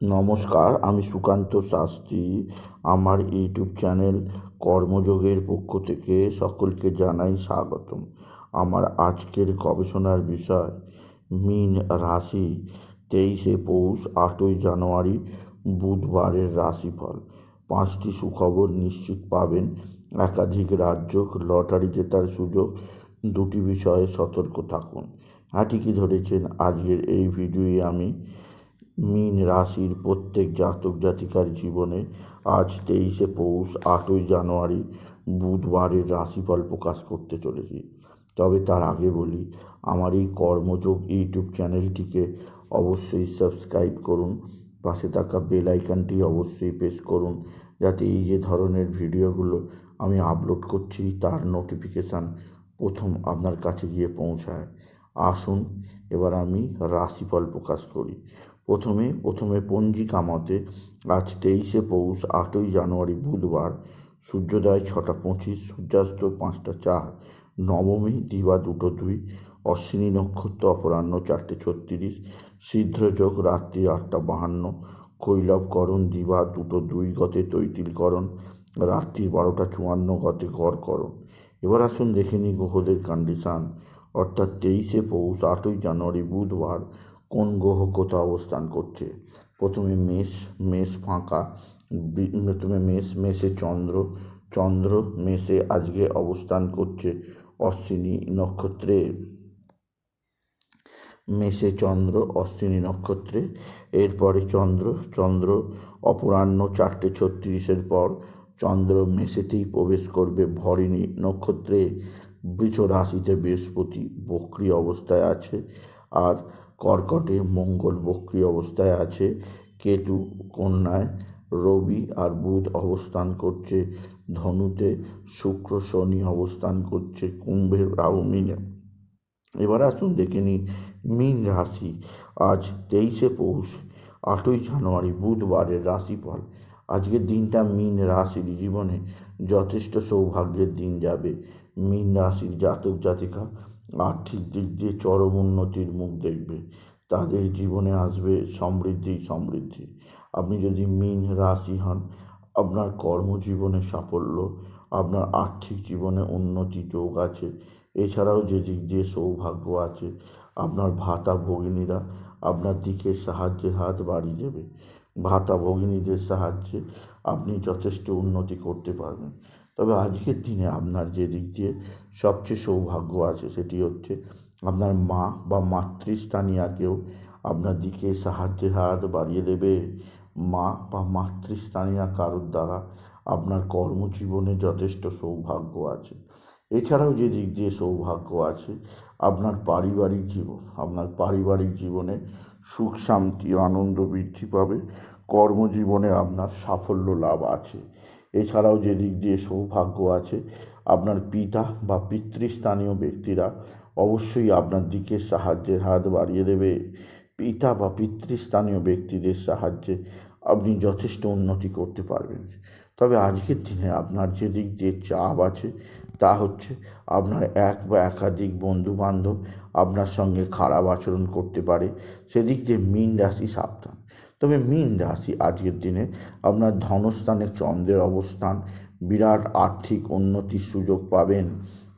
নমস্কার, আমি সুকান্ত শাস্ত্রী। আমার ইউটিউব চ্যানেল কর্মযোগের পক্ষ থেকে সকলকে জানাই স্বাগতম। আমার আজকের গবেষণার বিষয়, মীন রাশি, তেইশে পৌষ, আটই জানুয়ারি, বুধবারের রাশিফল। পাঁচটি সুখবর নিশ্চিত পাবেন। একাধিক রাজ্য, লটারি জেতার সুযোগ, দুটি বিষয়ে সতর্ক থাকুন। হ্যাঁ ঠিকই ধরেছেন। আজকের এই ভিডিওয়ে আমি মীন রাশির প্রত্যেক জাতক জাতিকার জীবনে আজ তেইশে পৌষ, আটই জানুয়ারি বুধবারের রাশিফল প্রকাশ করতে চলেছি। তবে তার আগে বলি, আমার এই কর্মযোগ ইউটিউব চ্যানেলটিকে অবশ্যই সাবস্ক্রাইব করুন, পাশে থাকা বেল আইকনটি অবশ্যই প্রেস করুন, যাতে এই যে ধরনের ভিডিওগুলো আমি আপলোড করছি, তার নোটিফিকেশান প্রথম আপনার কাছে গিয়ে পৌঁছায়। আসুন, এবার আমি রাশিফল প্রকাশ করি। প্রথমে প্রথমে পঞ্জিকা মতে আজ তেইশে পৌষ, আটই জানুয়ারি বুধবার, সূর্যোদয় ছটা পঁচিশ, সূর্যাস্ত পাঁচটা চার, নবমী দিবা দুটো দুই, অশ্বিনী নক্ষত্র অপরাহ্ন চারটে ছত্রিশ, সিদ্ধযোগ রাত্রি আটটা বাহান্ন কৈলবকরণ দিবা দুটো দুই গতে তৈতিলকরণ, রাত্রি বারোটা চুয়ান্ন গতে গড়করণ। এবার আসুন দেখে নিই গ্রহদের কন্ডিশান অর্থাৎ তেইশে পৌষ, আটই জানুয়ারি বুধবার কোন গ্রহ কোথাও অবস্থান করছে? প্রথমে মেষ মেষ ফাঁকা প্রথমে মেষ, মেষে চন্দ্র চন্দ্র মেষে আজকে অবস্থান করছে অশ্বিনী নক্ষত্রে। মেষে চন্দ্র, অশ্বিনী নক্ষত্রে, এরপরে চন্দ্র চন্দ্র অপরাহ্ন চারটে ছত্রিশের পর চন্দ্র মেষেতেই প্রবেশ করবে ভরিণী নক্ষত্রে। বৃষ রাশিতে বৃহস্পতি বক্রি অবস্থায় আছে, আর কর্কটে মঙ্গল বক্রি অবস্থায় আছে। কেতু কন্যায় রবি আর বুধ অবস্থান করছে ধনুতে, শুক্র শনি অবস্থান করছে কুম্ভের রাহু মিনে। এবার আসুন দেখে নিই মীন রাশি। আজ তেইশে পৌষ, আটই জানুয়ারি, বুধবারের রাশিফল। আজকের দিনটা মীন রাশির জীবনে যথেষ্ট সৌভাগ্যের দিন যাবে। মীন রাশির জাতক জাতিকা আর্থিক দিক দিয়ে চরম উন্নতির মুখ দেখবে। তাদের জীবনে আসবে সমৃদ্ধি সমৃদ্ধি। আপনি যদি মীন রাশি হন, আপনার কর্মজীবনে সাফল্য, আপনার আর্থিক জীবনে উন্নতি যোগ আছে। এছাড়াও যে দিক দিয়ে সৌভাগ্য আছে, আপনার ভাতা ভগিনীরা আপনার দিকে সাহায্যের হাত বাড়িয়ে দেবে। ভাতা ভগিনীদের সাহায্যে আপনি যথেষ্ট উন্নতি করতে পারবেন। তবে আজকের দিনে আপনার যে দিক দিয়ে সবচেয়ে সৌভাগ্য আছে সেটি হচ্ছে আপনার মা বা মাতৃস্থানীয় কেউ আপনার দিকে সাহায্যের হাত বাড়িয়ে দেবে। মা বা মাতৃস্থানীয় কারোর দ্বারা আপনার কর্মজীবনে যথেষ্ট সৌভাগ্য আছে। এছাড়াও যে দিক দিয়ে সৌভাগ্য আছে, আপনার পারিবারিক জীবন, আপনার পারিবারিক জীবনে সুখ, শান্তি, আনন্দ বৃদ্ধি পাবে। কর্মজীবনে আপনার সাফল্য লাভ আছে। এছাড়াও যে দিক দিয়ে সৌভাগ্য আছে, আপনার পিতা বা পিতৃস্থানীয় ব্যক্তিরা অবশ্যই আপনার দিকে সাহায্যের হাত বাড়িয়ে দেবে। পিতা বা পিতৃস্থানীয় ব্যক্তিদের সাহায্যে আপনি যথেষ্ট উন্নতি করতে পারবেন। তবে আজকের দিনে আপনার যে দিক দিয়ে চাপ আছে, তা হচ্ছে আপনার এক বা একাধিক বন্ধু বান্ধব আপনার সঙ্গে খারাপ আচরণ করতে পারে। সেদিক দিয়ে মীন রাশি সাবধান। তবে মীন রাশি আজকের দিনে আপনার ধনস্থানে চন্দ্রের অবস্থান, বিরাট আর্থিক উন্নতির সুযোগ পাবেন।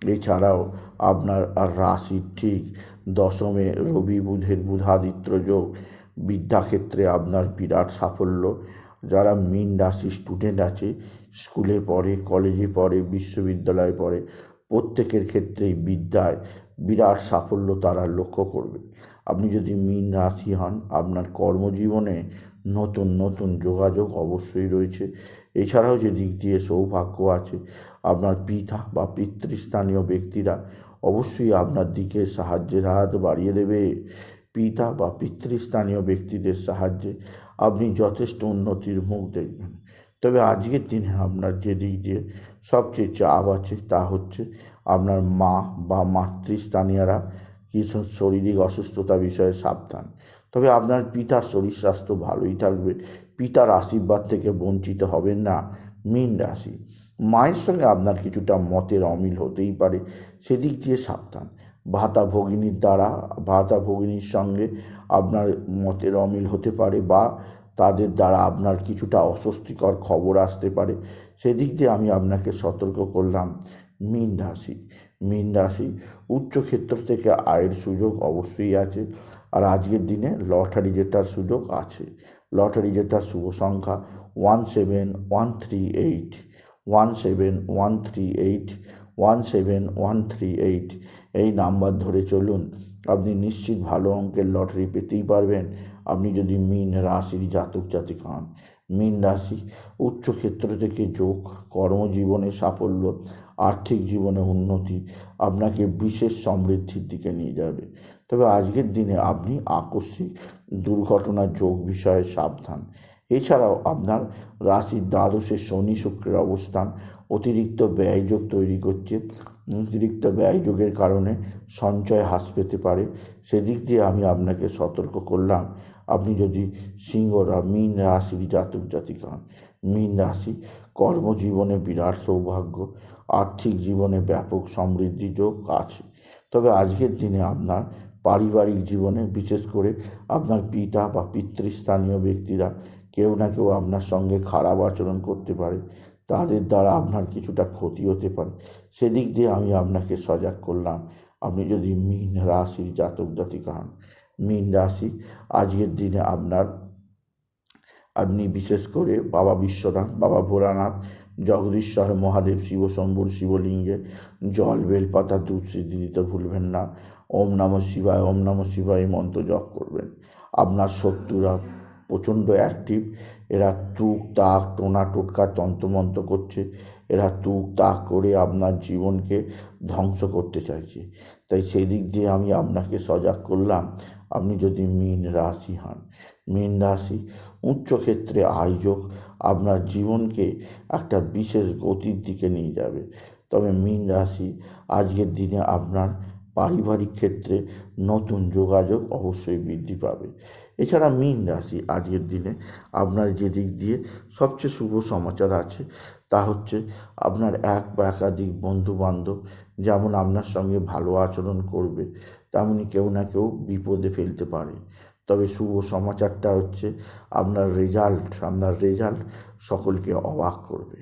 এছাড়াও আপনার রাশির ঠিক দশমে রবি বুধের বুধাদিত্য যোগ। বিদ্যাক্ষেত্রে আপনার বিরাট সাফল্য। যারা মীন রাশি স্টুডেন্ট আছে, স্কুলে পড়ে কলেজে পড়ে, বিশ্ববিদ্যালয়ে পড়ে, প্রত্যেকের ক্ষেত্রেই বিদ্যায় বিরাট সাফল্য তারা লক্ষ্য করবে। আপনি যদি মীন রাশি হন, আপনার কর্মজীবনে নতুন নতুন যোগাযোগ অবশ্যই রয়েছে। এছাড়াও যে দিক দিয়ে সৌভাগ্য আছে, আপনার পিতা বা পিতৃস্থানীয় ব্যক্তিরা অবশ্যই আপনার দিকে সাহায্যের হাত বাড়িয়ে দেবে। পিতা বা পিতৃস্থানীয় ব্যক্তিদের সাহায্যে আপনি যথেষ্ট উন্নতির মুখ দেখবেন। তবে আজকের দিনে আপনার যে দিক দিয়ে সবচেয়ে চাপ আছে তা হচ্ছে আপনার মা বা মাতৃস্থানীয়রা কিছু শারীরিক অসুস্থতা বিষয়ে সাবধান। তবে আপনার পিতার শরীর স্বাস্থ্য ভালোই থাকবে, পিতার আশীর্বাদ থেকে বঞ্চিত হবেন না, মীন রাশি। মায়ের সঙ্গে আপনার কিছুটা মতের অমিল হতেই পারে, সেদিক দিয়ে সাবধান। ভাতা ভগিনীর দ্বারা, ভাতা ভগিনীর সঙ্গে আপনার মতের অমিল হতে পারে বা তাদের দ্বারা আপনার কিছুটা অস্বস্তিকর খবর আসতে পারে। সেদিক দিয়ে আমি আপনাকে সতর্ক করলাম। মীন রাশি মীন রাশি উচ্চক্ষেত্র থেকে আয়ের সুযোগ অবশ্যই আছে আর আজকের দিনে লটারি জেতার সুযোগ আছে। লটারি জেতার শুভ সংখ্যা one seven one three eight, one seven one three eight one seven one three eight এই নাম্বার ধরে চলুন। আপনি নিশ্চিত ভালো অঙ্কের লটারি পেতেই পারবেন। আপনি যদি মিন রাশির জাতক জাতিক হন, মিন রাশি উচ্চক্ষেত্র থেকে যোগ, কর্মজীবনে সাফল্য, আর্থিক জীবনে উন্নতি আপনাকে বিশেষ সমৃদ্ধির দিকে নিয়ে যাবে। তবে আজকের দিনে আপনি আকস্মিক দুর্ঘটনার যোগ বিষয়ে সাবধান। এছাড়াও আপনার রাশির দ্বাদশে শনি শুক্রের অবস্থান অতিরিক্ত ব্যয়যোগ তৈরি করছে। অতিরিক্ত ব্যয়যোগের কারণে সঞ্চয় হ্রাস পেতে পারে। সেদিক দিয়ে আমি আপনাকে সতর্ক করলাম, আপনি যদি সিংহ রা- মীন রাশির জাতক জাতিকা হন মীন রাশি, কর্মজীবনে বিরাট সৌভাগ্য, আর্থিক জীবনে ব্যাপক সমৃদ্ধি যোগ আছে। তবে আজকের দিনে আপনার পারিবারিক জীবনে বিশেষ করে আপনার পিতা বা পিতৃস্থানীয় ব্যক্তিরা কেউ না কেউ আপনার সঙ্গে খারাপ আচরণ করতে পারে, তাদের দ্বারা আপনার কিছুটা ক্ষতি হতে পারে। সেদিক দিয়ে আমি আপনাকে সজাগ করলাম। আপনি যদি মীন রাশির জাতক জাতিকা হন, মীন রাশি, আজকের দিনে আপনার, আপনি বিশেষ করে বাবা বিশ্বনাথ, বাবা ভোলানাথ জগদীশ্বর মহাদেব শিবশম্ভুর শিবলিঙ্গে, জল, বেলপাতা, দুধ সিদ্ধি দিতে ভুলবেন না। ওম নম শিবায়, ওম নম শিবায় মন্ত্র জপ করবেন। আপনার শত্রুরা প্রচণ্ড অ্যাক্টিভ এরা তুক তাক টোনা টোটকা তন্ত্রমন্ত্র করছে, এরা তুক তাক করে আপনার জীবনকে ধ্বংস করতে চাইছে। তাই সেই দিক দিয়ে আমি আপনাকে সজাগ করলাম, আপনি যদি মীন রাশি হন, মীন রাশি উচ্চক্ষেত্রে আয়োজক, আপনার জীবনকে একটা বিশেষ গতির দিকে নিয়ে যাবে। তবে মীন রাশি আজকের দিনে আপনার পারিবারিক ক্ষেত্রে নতুন যোগাযোগ অবশ্যই বৃদ্ধি পাবে। এছাড়া মীন রাশি আজকের দিনে আপনার যে দিক দিয়ে সবচেয়ে শুভ সমাচার আছে তা হচ্ছে আপনার এক বা একাধিক বন্ধু বান্ধব যেমন আপনার সঙ্গে ভালো আচরণ করবে, তেমনি কেউ না কেউ বিপদে ফেলতে পারে। তবে শুভ সমাচারটা হচ্ছে আপনার রেজাল্ট আপনার রেজাল্ট সকলকে অবাক করবে।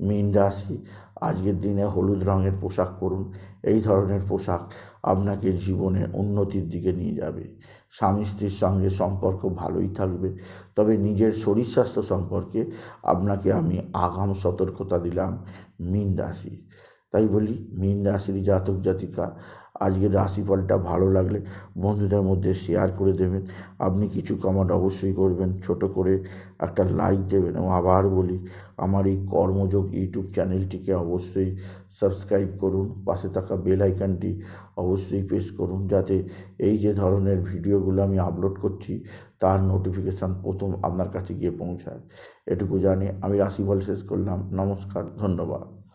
মীন রাশি আজকের দিনে হলুদ রঙের পোশাক পরুন, এই ধরনের পোশাক আপনাকে জীবনে উন্নতির দিকে নিয়ে যাবে। স্বামী স্ত্রীর সঙ্গে সম্পর্ক ভালোই থাকবে, তবে নিজের শরীর স্বাস্থ্য সম্পর্কে আপনাকে আমি আগাম সতর্কতা দিলাম মীন রাশি তাই বলি, মীন রাশির জাতক জাতিকা আজকের রাশিফলটা ভালো লাগলে বন্ধুদের মধ্যে শেয়ার করে দেবেন। আপনি কিছু কমেন্ট অবশ্যই করবেন। ছোট করে একটা লাইক দেবেন এবং আবার বলি, আমার এই কর্মযোগ ইউটিউব চ্যানেলটিকে অবশ্যই সাবস্ক্রাইব করুন। পাশে থাকা বেল আইকনটি অবশ্যই প্রেস করুন যাতে এই যে ধরনের ভিডিওগুলো আমি আপলোড করছি, তার নোটিফিকেশান প্রথম আপনার কাছে গিয়ে পৌঁছায়। এটুকু জানি আমি রাশিফল শেষ করলাম। নমস্কার, ধন্যবাদ।